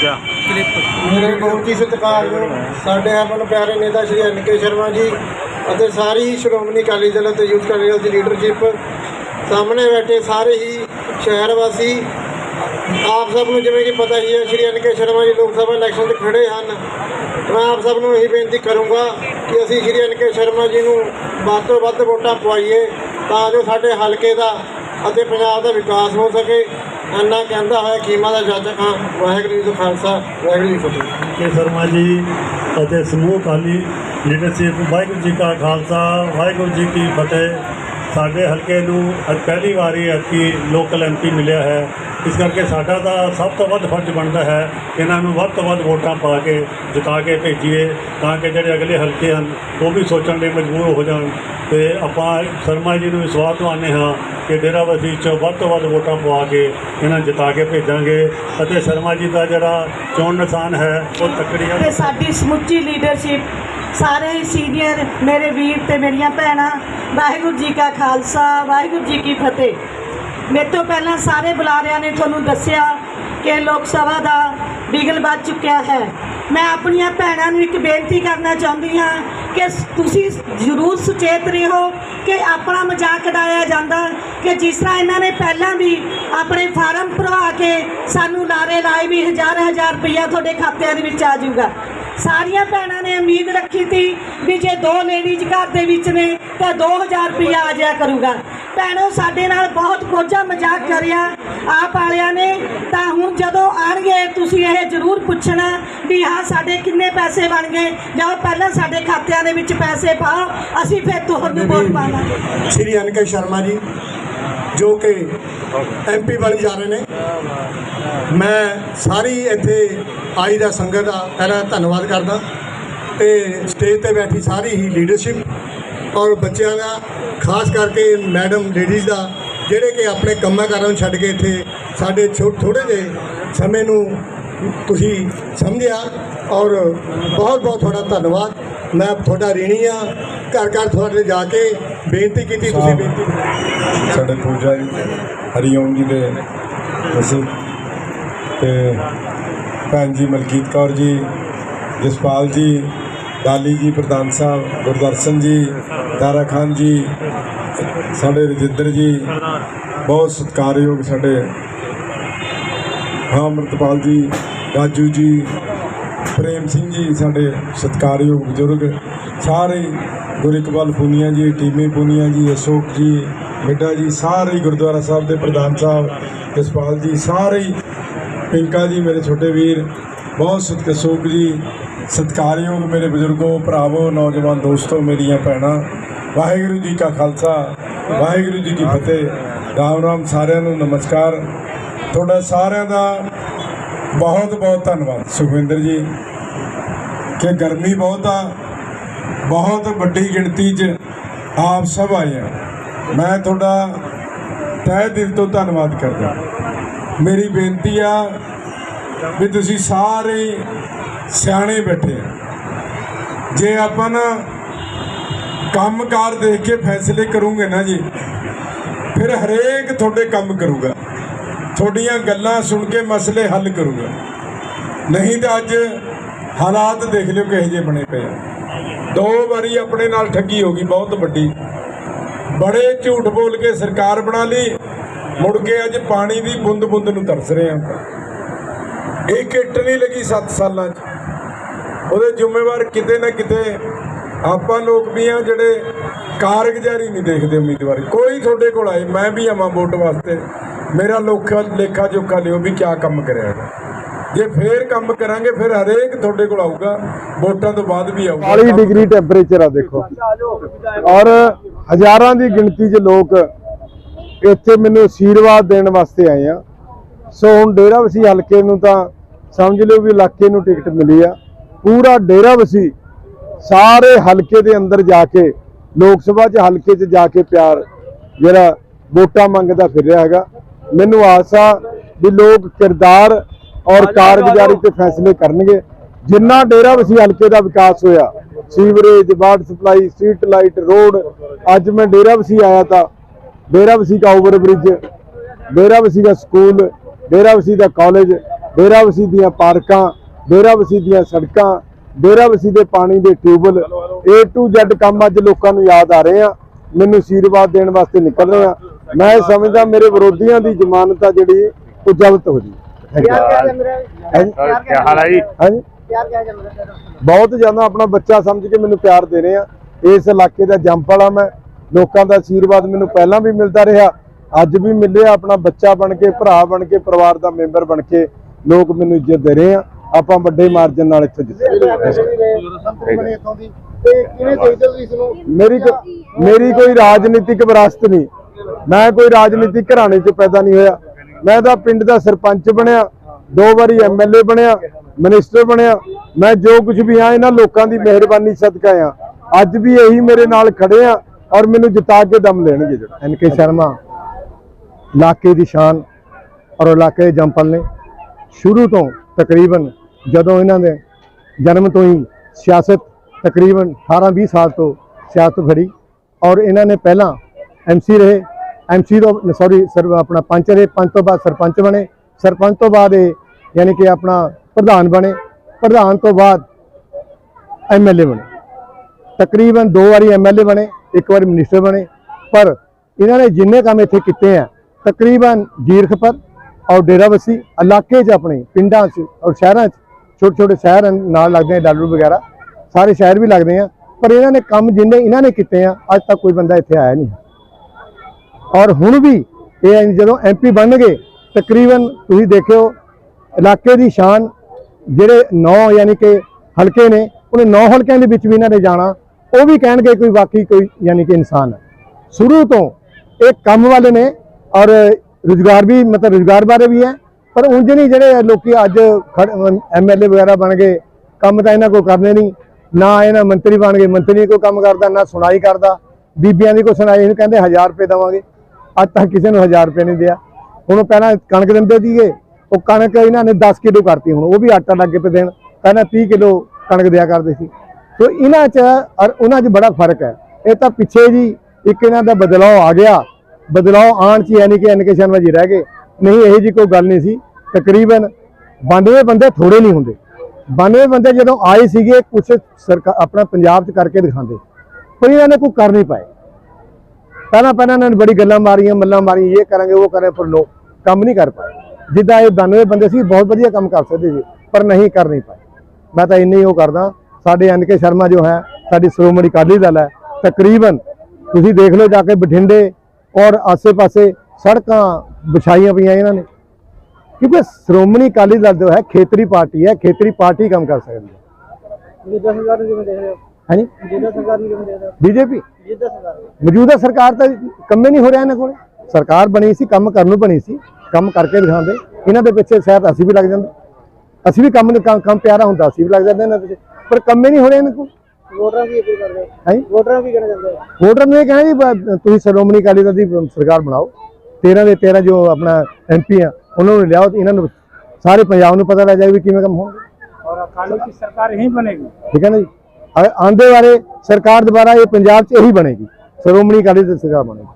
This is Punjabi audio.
ਕਿਆ ਮੇਰੇ ਬਹੁਤ ਹੀ ਸਤਿਕਾਰਯੋਗ ਸਾਡੇ ਆਪਣੇ ਪਿਆਰੇ ਨੇਤਾ ਸ਼੍ਰੀ ਐਨ ਕੇ ਸ਼ਰਮਾ ਜੀ ਅਤੇ ਸਾਰੀ ਸ਼੍ਰੋਮਣੀ ਅਕਾਲੀ ਦਲ ਅਤੇ ਯੂਥ ਅਕਾਲੀ ਦਲ ਦੀ ਲੀਡਰਸ਼ਿਪ ਸਾਹਮਣੇ ਬੈਠੇ ਸਾਰੇ ਹੀ ਸ਼ਹਿਰ ਵਾਸੀ ਆਪ ਸਭ ਨੂੰ ਜਿਵੇਂ ਕਿ ਪਤਾ ਹੀ ਹੈ, ਸ਼੍ਰੀ ਐਨ ਕੇ ਸ਼ਰਮਾ ਜੀ ਲੋਕ ਸਭਾ ਇਲੈਕਸ਼ਨ 'ਚ ਖੜੇ ਹਨ। ਮੈਂ ਆਪ ਸਭ ਨੂੰ ਇਹੀ ਬੇਨਤੀ ਕਰੂੰਗਾ ਕਿ ਅਸੀਂ ਸ਼੍ਰੀ ਐਨ ਕੇ ਸ਼ਰਮਾ ਜੀ ਨੂੰ ਵੱਧ ਤੋਂ ਵੱਧ ਵੋਟਾਂ ਪਵਾਈਏ ਤਾਂ ਜੋ ਸਾਡੇ ਹਲਕੇ ਦਾ ਅਤੇ ਪੰਜਾਬ ਦਾ ਵਿਕਾਸ ਹੋ ਸਕੇ। ਇੰਨਾ ਕਹਿੰਦਾ ਹੋਇਆ ਕੀਮਾ ਦਾ ਜੱਜ ਖਾਂ ਵਾਹਿਗੁਰੂ ਜੀ ਦਾ ਖਾਲਸਾ, ਵਾਹਿਗੁਰੂ ਜੀ ਫਤਿਹ। ਕੇ ਸ਼ਰਮਾ ਜੀ ਅਤੇ ਸਮੂਹ ਅਕਾਲੀ ਲੀਡਰਸ਼ਿਪ ਵਾਹਿਗੁਰੂ ਜੀ ਕਾ ਖਾਲਸਾ, ਵਾਹਿਗੁਰੂ ਜੀ ਕੀ ਫਤਿਹ। ਸਾਡੇ ਹਲਕੇ ਨੂੰ ਅੱਜ ਪਹਿਲੀ ਵਾਰੀ ਐਤਕੀ ਲੋਕਲ ਐਮਪੀ ਮਿਲਿਆ ਹੈ। ਇਸ ਕਰਕੇ ਸਾਡਾ ਤਾਂ ਸਭ ਤੋਂ ਵੱਧ ਫਰਜ਼ ਬਣਦਾ ਹੈ, ਇਹਨਾਂ ਨੂੰ ਵੱਧ ਤੋਂ ਵੱਧ ਵੋਟਾਂ ਪਾ ਕੇ ਜਿਤਾ ਕੇ ਭੇਜੀਏ, ਤਾਂ ਕਿ ਜਿਹੜੇ ਅਗਲੇ ਹਲਕੇ ਹਨ, ਉਹ ਵੀ ਸੋਚਣ ਲਈ ਮਜਬੂਰ ਹੋ ਜਾਣ। ਤੇ ਆਪਾਂ ਸ਼ਰਮਾ ਜੀ ਨੂੰ ਵਿਸ਼ਵਾਸ ਦਿਵਾਉਂਦੇ ਹਾਂ ਕਿ ਡੇਰਾਬੱਸੀ 'ਚ ਵੱਧ ਤੋਂ ਵੱਧ ਵੋਟਾਂ ਪਵਾ ਕੇ ਇਹਨਾਂ ਨੂੰ ਜਿਤਾ ਕੇ ਭੇਜਾਂਗੇ ਅਤੇ ਸ਼ਰਮਾ ਜੀ ਦਾ ਜਿਹੜਾ ਚੋਣ ਨਿਸ਼ਾਨ ਹੈ, ਉਹ ਤੱਕੜੀ ਹੈ ਸਾਡੀ ਸਮੁੱਚੀ ਲੀਡਰਸ਼ਿਪ ਸਾਰੇ ਹੀ ਸੀਨੀਅਰ ਮੇਰੇ ਵੀਰ ਤੇ ਮੇਰੀਆਂ ਭੈਣਾਂ, ਵਾਹਿਗੁਰੂ ਜੀ ਕਾ ਖਾਲਸਾ, ਵਾਹਿਗੁਰੂ ਜੀ ਕੀ ਫਤਿਹ। ਮੇਰੇ ਤੋਂ ਪਹਿਲਾਂ ਸਾਰੇ ਬੁਲਾਰਿਆਂ ਨੇ ਤੁਹਾਨੂੰ ਦੱਸਿਆ ਕਿ ਲੋਕ ਸਭਾ ਦਾ ਬਿਗਲ ਵੱਜ ਚੁੱਕਿਆ ਹੈ। ਮੈਂ ਆਪਣੀਆਂ ਭੈਣਾਂ ਨੂੰ ਇੱਕ ਬੇਨਤੀ ਕਰਨਾ ਚਾਹੁੰਦੀ ਹਾਂ ਕਿ ਤੁਸੀਂ ਜ਼ਰੂਰ ਸੁਚੇਤ ਰਹੋ ਕਿ ਆਪਣਾ ਮਜ਼ਾਕ ਉਡਾਇਆ ਜਾਂਦਾ, ਕਿ ਜਿਸ ਤਰ੍ਹਾਂ ਇਹਨਾਂ ਨੇ ਪਹਿਲਾਂ ਵੀ ਆਪਣੇ ਫਾਰਮ ਭਰਵਾ ਕੇ ਸਾਨੂੰ ਲਾਰੇ ਲਾਏ ਵੀ ਹਜ਼ਾਰ ਹਜ਼ਾਰ ਰੁਪਈਆ ਤੁਹਾਡੇ ਖਾਤਿਆਂ ਦੇ ਵਿੱਚ ਆ ਜਾਊਗਾ। ਸਾਰੀਆਂ ਭੈਣਾਂ ਨੇ ਉਮੀਦ ਰੱਖੀ ਸੀ ਵੀ ਜੇ ਦੋ ਲੇਡੀਜ਼ ਘਰ ਦੇ ਵਿੱਚ ਨੇ, ਤਾਂ 2000 ਰੁਪਇਆ ਆ ਜਾਇਆ ਕਰੂਗਾ। ਭੈਣੋ ਸਾਡੇ ਨਾਲ ਬਹੁਤ ਕੋਝਾ ਮਜ਼ਾਕ ਕਰਿਆ। ਆਪ ਵਾਲਿਆਂ ਨੇ ਤਾਂ ਹੁਣ ਜਦੋਂ ਆਣਗੇ ਤੁਸੀਂ ਇਹ ਜ਼ਰੂਰ ਪੁੱਛਣਾ ਵੀ ਹਾਂ ਸਾਡੇ ਕਿੰਨੇ ਪੈਸੇ ਬਣ ਗਏ। ਜਾਂ ਪਹਿਲਾਂ ਸਾਡੇ ਖਾਤਿਆਂ ਦੇ ਵਿੱਚ ਪੈਸੇ ਪਾਓ ਅਸੀਂ ਫਿਰ ਤੁਹਾਨੂੰ ਵੋਟ ਪਾਵਾਂਗੇ। ਸ਼੍ਰੀ ਐਨ ਕੇ ਸ਼ਰਮਾ ਜੀ ਜੋ ਕਿ ਐਮਪੀ ਬਣ ਜਾ ਰਹੇ ਨੇ। ਮੈਂ ਸਾਰੀ ਇੱਥੇ ਆਈ ਦਾ ਸੰਗਤ ਦਾ ਪਹਿਲਾਂ ਧੰਨਵਾਦ ਕਰਦਾ ਤੇ ਸਟੇਜ ਤੇ ਬੈਠੀ ਸਾਰੀ ਹੀ ਲੀਡਰਸ਼ਿਪ ਔਰ ਬੱਚਿਆਂ ਦਾ ਖਾਸ ਕਰਕੇ ਮੈਡਮ ਲੇਡੀਜ਼ ਦਾ ਜਿਹੜੇ ਕਿ ਆਪਣੇ ਕੰਮਾਂ ਕਾਰਾਂ ਨੂੰ ਛੱਡ ਕੇ ਇੱਥੇ ਸਾਡੇ ਥੋੜੇ ਜਿਹੇ ਸਮੇਂ ਨੂੰ ਤੁਸੀਂ ਸਮਝਿਆ। ਔਰ ਬਹੁਤ ਬਹੁਤ ਤੁਹਾਡਾ ਧੰਨਵਾਦ। ਮੈਂ ਤੁਹਾਡਾ ঋਣੀ ਆ। ਘਰ ਘਰ ਤੁਹਾਡੇ ਜਾ ਕੇ ਬੇਨਤੀ ਕੀਤੀ ਤੁਸੀਂ ਬੇਨਤੀ। ਸਾਡੇ ਪੂਜਾ ਜੀ ਹਰੀਓਮ ਜੀ ਦੇ ਅਸੀਂ ਤੇ ਭੈਣ ਜੀ ਮਲਕੀਤ ਕੌਰ ਜੀ ਜਸਪਾਲ ਜੀ ਡਾਲੀ ਜੀ ਪ੍ਰਧਾਨ ਸਾਹਿਬ ਗੁਰਦਰਸ਼ਨ ਜੀ ਦਾਰਾ ਖਾਨ ਜੀ, ਸਾਡੇ ਰਜਿੰਦਰ ਜੀ, ਬਹੁਤ ਸਤਿਕਾਰਯੋਗ ਸਾਡੇ ਹਾਂ ਅਮਰਤਪਾਲ ਜੀ, ਰਾਜੂ ਜੀ, ਪ੍ਰੇਮ ਸਿੰਘ ਜੀ ਸਾਡੇ ਸਤਿਕਾਰਯੋਗ ਬਜ਼ੁਰਗ, ਸਾਰੇ ਗੁਰਿਕਵਾਲ ਪੂਨੀਆ ਜੀ ਟੀਮੀ ਪੂਨੀਆ ਜੀ, ਅਸ਼ੋਕ ਜੀ, ਮਿੱਡਾ ਜੀ, ਸਾਰੇ ਗੁਰਦੁਆਰਾ ਸਾਹਿਬ ਦੇ ਪ੍ਰਧਾਨ ਸਾਹਿਬ, ਜਸਪਾਲ ਜੀ, ਸਾਰੇ ਹੀ ਪਿੰਕਾ ਜੀ ਮੇਰੇ ਛੋਟੇ ਵੀਰ, ਬਹੁਤ ਸਤਿਕਸੋਕ ਜੀ, ਸਤਿਕਾਰਯੋਗ ਮੇਰੇ ਬਜ਼ੁਰਗੋ, ਭਰਾਵੋ, ਨੌਜਵਾਨ ਦੋਸਤੋ, ਮੇਰੀਆਂ ਭੈਣਾਂ ਵਾਹਿਗੁਰੂ ਜੀ ਕਾ ਖਾਲਸਾ, ਵਾਹਿਗੁਰੂ ਜੀ ਕੀ ਫਤਿਹ। ਰਾਮ ਰਾਮ ਸਾਰਿਆਂ ਨੂੰ ਨਮਸਕਾਰ। ਤੁਹਾਡਾ ਸਾਰਿਆਂ ਦਾ ਬਹੁਤ ਬਹੁਤ ਧੰਨਵਾਦ। ਸੁਖਵਿੰਦਰ ਜੀ, ਕਿ ਗਰਮੀ ਬਹੁਤ ਆ, ਬਹੁਤ ਵੱਡੀ ਗਿਣਤੀ 'ਚ ਆਪ ਸਭ ਆਏ ਆ। ਮੈਂ ਤੁਹਾਡਾ ਤਹਿ ਦਿਲ ਤੋਂ ਧੰਨਵਾਦ ਕਰਦਾ। ਮੇਰੀ ਬੇਨਤੀ ਆ ਵੀ ਤੁਸੀਂ ਸਾਰੇ ਸਿਆਣੇ ਬੈਠੇ ਜੇ ਆਪਾਂ ਨਾ ਕੰਮਕਾਰ ਦੇਖ ਕੇ ਫੈਸਲੇ ਕਰੂਗੇ ਨਾ ਜੀ, ਫਿਰ ਹਰੇਕ ਤੁਹਾਡੇ ਕੰਮ ਕਰੂਗਾ। ਤੁਹਾਡੀਆਂ ਗੱਲਾਂ ਸੁਣ ਕੇ ਮਸਲੇ ਹੱਲ ਕਰੂਗਾ। ਨਹੀਂ ਤਾਂ ਅੱਜ ਹਾਲਾਤ ਦੇਖ ਲਿਓ ਕਿਹੋ ਜਿਹੇ ਬਣੇ ਪਏ ਆ। ਦੋ ਵਾਰੀ ਆਪਣੇ ਨਾਲ ਠੱਗੀ ਹੋ ਗਈ, ਬਹੁਤ ਵੱਡੀ। ਬੜੇ ਝੂਠ ਬੋਲ ਕੇ ਸਰਕਾਰ ਬਣਾ ਲਈ, ਮੁੜ ਕੇ ਅੱਜ ਪਾਣੀ ਦੀ ਬੁੰਦ ਬੁੰਦ ਨੂੰ ਤਰਸ ਰਹੇ ਆ। ਇਹ ਕਿੱਟ ਨਹੀਂ ਲੱਗੀ 7 ਸਾਲਾਂ 'ਚ। ਉਹਦੇ ਜ਼ਿੰਮੇਵਾਰ ਕਿਤੇ ਨਾ ਕਿਤੇ ਆਪਾਂ ਲੋਕ ਵੀ ਆ ਜਿਹੜੇ ਕਾਰਗੁਜ਼ਾਰੀ ਨਹੀਂ ਦੇਖਦੇ ਉਮੀਦਵਾਰ। ਕੋਈ ਤੁਹਾਡੇ ਕੋਲ ਆਏ, ਮੈਂ ਵੀ ਆਵਾਂ ਵੋਟ ਵਾਸਤੇ। ਮੇਰਾ ਲੋਕਾ ਲੇਖਾ ਜੋਖਾ ਲਿਓ ਵੀ ਕਿਆ ਕੰਮ ਕਰਿਆ ਜੇ ਫੇਰ ਕੰਮ ਕਰਾਂਗੇ, ਫਿਰ ਹਰੇਕ ਤੁਹਾਡੇ ਕੋਲ ਆਊਗਾ। ਵੋਟਾਂ ਤੋਂ ਬਾਅਦ ਵੀ ਆਊਗਾ। 40 ਡਿਗਰੀ ਟੈਂਪਰੇਚਰ ਆ ਦੇਖੋ। ਔਰ ਹਜ਼ਾਰਾਂ ਦੀ ਗਿਣਤੀ 'ਚ ਲੋਕ ਇੱਥੇ ਮੈਨੂੰ ਅਸ਼ੀਰਵਾਦ ਦੇਣ ਵਾਸਤੇ ਆਏ ਆ। ਸੋ ਹੁਣ ਡੇਰਾ ਵਸੀ ਹਲਕੇ ਨੂੰ ਤਾਂ ਸਮਝ ਲਿਓ ਵੀ ਇਲਾਕੇ ਨੂੰ ਟਿਕਟ ਮਿਲੀ ਆ। ਪੂਰਾ ਡੇਰਾ ਵਸੀ ਸਾਰੇ ਹਲਕੇ ਦੇ ਅੰਦਰ ਜਾ ਕੇ ਲੋਕ ਸਭਾ 'ਚ ਹਲਕੇ 'ਚ ਜਾ ਕੇ ਪਿਆਰ ਜਿਹੜਾ ਵੋਟਾਂ ਮੰਗਦਾ ਫਿਰ ਰਿਹਾ ਹੈਗਾ। ਮੈਨੂੰ ਆਸ ਆ ਵੀ ਲੋਕ ਕਿਰਦਾਰ ਔਰ ਕਾਰਗੁਜ਼ਾਰੀ ਤੇ ਫੈਸਲੇ ਕਰਨਗੇ। ਜਿੰਨਾ ਡੇਰਾਵਸੀ ਹਲਕੇ ਦਾ ਵਿਕਾਸ ਹੋਇਆ sewerage water supply street light road ਅੱਜ ਮੈਂ ਡੇਰਾਵਸੀ ਆਇਆ ਤਾਂ ਡੇਰਾਵਸੀ ਦਾ ਓਵਰ ਬ੍ਰਿਜ ਡੇਰਾਵਸੀ ਦਾ ਸਕੂਲ ਡੇਰਾਵਸੀ ਦਾ ਕਾਲਜ ਡੇਰਾਬੱਸੀ ਦੀਆਂ ਪਾਰਕਾਂ ਡੇਰਾਬੱਸੀ ਦੀਆਂ ਸੜਕਾਂ ਡੇਰਾਬੱਸੀ ਦੇ ਪਾਣੀ ਦੇ ਟਿਊਬਲ A to Z ਕੰਮ ਅੱਜ ਲੋਕਾਂ ਨੂੰ ਯਾਦ ਆ ਰਹੇ ਆ। ਮੈਨੂੰ ਆਸ਼ੀਰਵਾਦ ਦੇਣ ਵਾਸਤੇ ਨਿਕਲ ਰਹੇ ਆ। ਮੈਂ ਸਮਝਦਾ ਮੇਰੇ ਵਿਰੋਧੀਆਂ ਦੀ ਜ਼ਮਾਨਤ ਆ ਜਿਹੜੀ ਉਹ ਜ਼ਬਤ ਹੋ ਜੀ। ਹਾਂਜੀ। ਕੀ ਹਾਲ ਹੈ ਜੀ? ਹਾਂਜੀ। ਬਹੁਤ ਜ਼ਿਆਦਾ ਆਪਣਾ ਬੱਚਾ ਸਮਝ ਕੇ ਮੈਨੂੰ ਪਿਆਰ ਦੇ ਰਹੇ ਆ। ਇਸ ਇਲਾਕੇ ਦਾ ਜੰਪਲ ਆ ਮੈਂ। ਲੋਕਾਂ ਦਾ ਆਸ਼ੀਰਵਾਦ ਮੈਨੂੰ ਪਹਿਲਾਂ ਵੀ ਮਿਲਦਾ ਰਿਹਾ। ਅੱਜ ਵੀ ਮਿਲਿਆ ਆਪਣਾ ਬੱਚਾ ਬਣ ਕੇ ਭਰਾ ਬਣ ਕੇ ਪਰਿਵਾਰ ਦਾ ਮੈਂਬਰ ਬਣ ਕੇ। ਲੋਕ ਮੈਨੂੰ ਇੱਜ਼ਤ ਦੇ ਰਹੇ ਆ। ਆਪਾਂ ਵੱਡੇ ਮਾਰਜਨ ਨਾਲ ਇੱਥੋਂ ਜਿੱਤੇ। ਮੇਰੀ ਕੋ- ਮੇਰੀ ਕੋਈ ਰਾਜਨੀਤਿਕ ਵਿਰਾਸਤ ਨਹੀਂ। ਮੈਂ ਕੋਈ ਰਾਜਨੀਤਿਕ ਘਰਾਣੇ 'ਚ ਪੈਦਾ ਨਹੀਂ ਹੋਇਆ। ਮੈਂ ਤਾਂ ਪਿੰਡ ਦਾ ਸਰਪੰਚ ਬਣਿਆ ਦੋ ਵਾਰੀ ਐਮਐਲਏ ਬਣਿਆ ਮਿਨਿਸਟਰ ਬਣਿਆ। ਮੈਂ ਜੋ ਕੁਝ ਵੀ ਆ ਇਹਨਾਂ ਲੋਕਾਂ ਦੀ ਮਿਹਰਬਾਨੀ ਸਦਕਾ ਆ ਅੱਜ ਵੀ ਇਹੀ ਮੇਰੇ ਨਾਲ ਖੜੇ ਆ ਔਰ ਮੈਨੂੰ ਜਿਤਾ ਕੇ ਦਮ ਲੈਣਗੇ ਜਿਹੜਾ। ਐਨਕੇ ਸ਼ਰਮਾ ਇਲਾਕੇ ਦੀ ਸ਼ਾਨ ਔਰ ਇਲਾਕੇ ਦੇ ਜੰਪਲ ਨੇ। ਸ਼ੁਰੂ ਤੋਂ ਤਕਰੀਬਨ ਜਦੋਂ ਇਹਨਾਂ ਦੇ ਜਨਮ ਤੋਂ ਹੀ ਸਿਆਸਤ ਤਕਰੀਬਨ 18-20 ਸਾਲ ਤੋਂ ਸਿਆਸਤ ਫੜੀ ਔਰ ਇਹਨਾਂ ਨੇ ਪਹਿਲਾਂ ਐਮਸੀ ਰਹੇ। ਐਮਸੀ ਤੋਂ ਸੌਰੀ ਸਰ, ਆਪਣਾ ਪੰਚ ਰਹੇ। ਪੰਚ ਤੋਂ ਬਾਅਦ ਸਰਪੰਚ ਬਣੇ। ਸਰਪੰਚ ਤੋਂ ਬਾਅਦ ਇਹ ਯਾਨੀ ਕਿ ਆਪਣਾ ਪ੍ਰਧਾਨ ਬਣੇ। ਪ੍ਰਧਾਨ ਤੋਂ ਬਾਅਦ ਐਮਐਲਏ ਬਣੇ। ਤਕਰੀਬਨ ਦੋ ਵਾਰੀ ਐਮਐਲਏ ਬਣੇ, ਇੱਕ ਵਾਰੀ ਮਿਨਿਸਟਰ ਬਣੇ। ਪਰ ਇਹਨਾਂ ਨੇ ਜਿੰਨੇ ਕੰਮ ਇੱਥੇ ਕੀਤੇ ਆ, ਤਕਰੀਬਨ ਜੀਰਖਪਰ ਔਰ ਡੇਰਾਬੱਸੀ ਇਲਾਕੇ 'ਚ ਆਪਣੇ, ਪਿੰਡਾਂ 'ਚ ਔਰ ਸ਼ਹਿਰਾਂ 'ਚ ਛੋਟੇ ਛੋਟੇ ਸ਼ਹਿਰ ਨਾਲ ਲੱਗਦੇ ਆ, ਡਾਲੂ ਵਗੈਰਾ, ਸਾਰੇ ਸ਼ਹਿਰ ਵੀ ਲੱਗਦੇ ਆ, ਪਰ ਇਹਨਾਂ ਨੇ ਕੰਮ ਜਿੰਨੇ ਇਹਨਾਂ ਨੇ ਕੀਤੇ ਆ, ਅੱਜ ਤੱਕ ਕੋਈ ਬੰਦਾ ਇੱਥੇ ਆਇਆ ਨਹੀਂ। ਔਰ ਹੁਣ ਵੀ ਇਹ ਜਦੋਂ ਐਮਪੀ ਬਣਨਗੇ ਤਕਰੀਬਨ ਤੁਸੀਂ ਦੇਖਿਓ, ਇਲਾਕੇ ਦੀ ਸ਼ਾਨ, ਜਿਹੜੇ 9 ਯਾਨੀ ਕਿ ਹਲਕੇ ਨੇ, ਉਹਨੇ 9 ਹਲਕਿਆਂ ਦੇ ਵਿੱਚ ਵੀ ਇਹਨਾਂ ਨੇ ਜਾਣਾ, ਉਹ ਵੀ ਕਹਿਣਗੇ ਕੋਈ ਵਾਕਈ ਕੋਈ ਯਾਨੀ ਕਿ ਇਨਸਾਨ ਹੈ। ਸ਼ੁਰੂ ਤੋਂ ਇਹ ਕੰਮ ਵਾਲੇ ਨੇ, ਔਰ ਰੁਜ਼ਗਾਰ ਵੀ, ਮਤਲਬ ਰੁਜ਼ਗਾਰ ਬਾਰੇ ਵੀ ਹੈ ਪਰ ਉਂਝ ਨਹੀਂ ਜਿਹੜੇ ਲੋਕੀ ਅੱਜ ਐਮਐਲਏ ਵਗੈਰਾ ਬਣ ਗਏ, ਕੰਮ ਤਾਂ ਇਹਨਾਂ ਕੋਲ ਕਰਨੇ ਨਹੀਂ। ਨਾ ਇਹਨਾਂ ਮੰਤਰੀ ਬਣ ਗਏ, ਮੰਤਰੀ ਕੋਈ ਕੰਮ ਕਰਦਾ, ਨਾ ਸੁਣਾਈ ਕਰਦਾ। ਬੀਬੀਆਂ ਦੀ ਕੋਈ ਸੁਣਾਈ ਇਹਨੂੰ ਕਹਿੰਦੇ 1000 ਰੁਪਏ ਦੇਵਾਂਗੇ। ਅੱਜ ਤੱਕ ਕਿਸੇ ਨੂੰ 1000 ਰੁਪਏ ਨਹੀਂ ਦਿਆ। ਹੁਣ ਉਹ ਪਹਿਲਾਂ ਕਣਕ ਦਿੰਦੇ ਸੀਗੇ, ਉਹ ਕਣਕ ਇਹਨਾਂ ਨੇ 10 ਕਿਲੋ ਕਰਤੀ ਹੁਣ, ਉਹ ਵੀ ਆਟਾ ਲੱਗ ਪਏ ਦੇਣ, ਪਹਿਲਾਂ 30 ਕਿਲੋ ਕਣਕ ਦਿਆ ਕਰਦੇ ਸੀ। ਸੋ ਇਹਨਾਂ 'ਚ ਔਰ ਉਹਨਾਂ 'ਚ ਬੜਾ ਫ਼ਰਕ ਹੈ। ਇਹ ਤਾਂ ਪਿੱਛੇ ਜੀ ਇੱਕ ਇਹਨਾਂ ਦਾ ਬਦਲਾਅ ਆ ਗਿਆ। ਬਦਲਾਅ ਆਉਣ 'ਚ ਯਾਨੀ ਕਿ ਐਨਕੇ ਸ਼ਰਮਾ ਜੀ ਰਹਿ ਗਏ। ਨਹੀਂ, ਇਹ ਜੀ ਕੋਈ ਗੱਲ ਨਹੀਂ ਸੀ। ਤਕਰੀਬਨ 92 ਬੰਦੇ ਥੋੜੇ ਨਹੀਂ ਹੁੰਦੇ। 92 ਬੰਦੇ ਜਦੋਂ ਆਏ ਸੀਗੇ ਕੁਝ ਸਰਕਾਰ ਆਪਣਾ ਪੰਜਾਬ 'ਚ ਕਰਕੇ ਦਿਖਾਉਂਦੇ। ਪਰ ਇਹਨਾਂ ਨੇ ਕੋਈ ਕਰ ਨਹੀਂ ਪਾਏ। ਪਹਿਲਾਂ ਪਹਿਲਾਂ ਇਹਨਾਂ ਨੇ ਬੜੀ ਗੱਲਾਂ ਮਾਰੀਆਂ, ਮੱਲਾਂ ਮਾਰੀਆਂ, ਇਹ ਕਰਾਂਗੇ, ਉਹ ਕਰਾਂਗੇ, ਪਰ ਲੋ ਕੰਮ ਨਹੀਂ ਕਰ ਪਾਏ। ਜਿੱਦਾਂ ਇਹ 92 ਬੰਦੇ ਸੀ, ਬਹੁਤ ਵਧੀਆ ਕੰਮ ਕਰ ਸਕਦੇ ਸੀ, ਪਰ ਨਹੀਂ, ਕਰ ਨਹੀਂ ਪਾਏ। ਮੈਂ ਤਾਂ ਇੰਨੀ ਉਹ ਕਰਦਾ, ਸਾਡੇ ਐਨ ਕੇ ਸ਼ਰਮਾ ਜੋ ਹੈ, ਸਾਡੀ ਸ਼੍ਰੋਮਣੀ ਅਕਾਲੀ ਦਲ ਹੈ, ਤਕਰੀਬਨ ਤੁਸੀਂ ਦੇਖ ਲਓ ਜਾ ਕੇ ਬਠਿੰਡੇ ਔਰ ਆਸੇ-ਪਾਸੇ ਸੜਕਾਂ ਵਿਛਾਈਆਂ ਪਈਆਂ ਇਹਨਾਂ ਨੇ। ਕਿਉਂਕਿ ਸ਼੍ਰੋਮਣੀ ਅਕਾਲੀ ਦਲ ਜੋ ਹੈ ਖੇਤਰੀ ਪਾਰਟੀ ਹੈ ਖੇਤਰੀ ਪਾਰਟੀ ਕੰਮ ਕਰ ਸਕਦੀ ਹੈ। ਜਿੱਦਾਂ ਸਰਕਾਰ ਨੂੰ ਕਿਵੇਂ ਦੇਖ ਰਹੇ ਹੋ? ਹਾਂਜੀ? ਜਿੱਦਾਂ ਸਰਕਾਰ ਨੂੰ ਕਿਵੇਂ ਦੇਖ ਰਹੇ ਹੋ? ਬੀਜੇਪੀ? ਸਰਕਾਰ ਮੌਜੂਦਾ ਸਰਕਾਰ ਤਾਂ ਕੰਮ ਹੀ ਨਹੀਂ ਹੋ ਰਿਹਾ ਇਹਨਾਂ ਕੋਲ। ਸਰਕਾਰ ਬਣੀ ਸੀ ਕੰਮ ਕਰਨ ਨੂੰ ਬਣੀ ਸੀ। ਕੰਮ ਕਰਕੇ ਦਿਖਾਉਂਦੇ। ਇਹਨਾਂ ਦੇ ਪਿੱਛੇ ਸ਼ਾਇਦ ਅਸੀਂ ਵੀ ਲੱਗ ਜਾਂਦੇ। ਅਸੀਂ ਵੀ ਕੰਮ ਨੂੰ ਕੰਮ ਪਿਆਰਾ ਹੁੰਦਾ ਅਸੀਂ ਵੀ ਲੱਗ ਜਾਂਦੇ ਇਹਨਾਂ ਪਿੱਛੇ। ਪਰ ਕੰਮ ਹੀ ਨਹੀਂ ਹੋ ਰਿਹਾ ਇਹਨਾਂ ਕੋਲ। ਵੋਟਰਾਂ ਦੀ ਅਪੀਲ ਕਰਦੇ ਹੋ? ਵੋਟਰਾਂ ਕੀ ਕਹਿਣਾ ਚਾਹੁੰਦੇ ਵੋਟਰ ਨੂੰ ਇਹ ਕਹਿਣਾ ਜੀ ਤੁਸੀਂ ਸ਼੍ਰੋਮਣੀ ਅਕਾਲੀ ਦਲ ਦੀ ਸਰਕਾਰ ਬਣਾਓ। 13 ਦੇ 13 ਜੋ ਆਪਣਾ ਐਮਪੀ ਆ ਉਹਨਾਂ ਨੂੰ ਲਿਆਓ ਇਹਨਾਂ ਨੂੰ ਸਾਰੇ ਪੰਜਾਬ ਨੂੰ ਪਤਾ ਲੱਗ ਜਾਏ ਵੀ ਕਿਵੇਂ ਕੰਮ ਹੋਣਗੇ। ਔਰ ਅਕਾਲੀ ਦੀ ਸਰਕਾਰ ਇਹੀ ਬਣੇਗੀ। ਠੀਕ ਹੈ ਨਾ ਜੀ? ਆਉਂਦੇ ਵਾਲੇ ਸਰਕਾਰ ਦੁਬਾਰਾ ਇਹ ਪੰਜਾਬ 'ਚ ਇਹੀ ਬਣੇਗੀ। ਸ਼੍ਰੋਮਣੀ ਅਕਾਲੀ ਦਲ ਸਰਕਾਰ ਬਣੇਗੀ।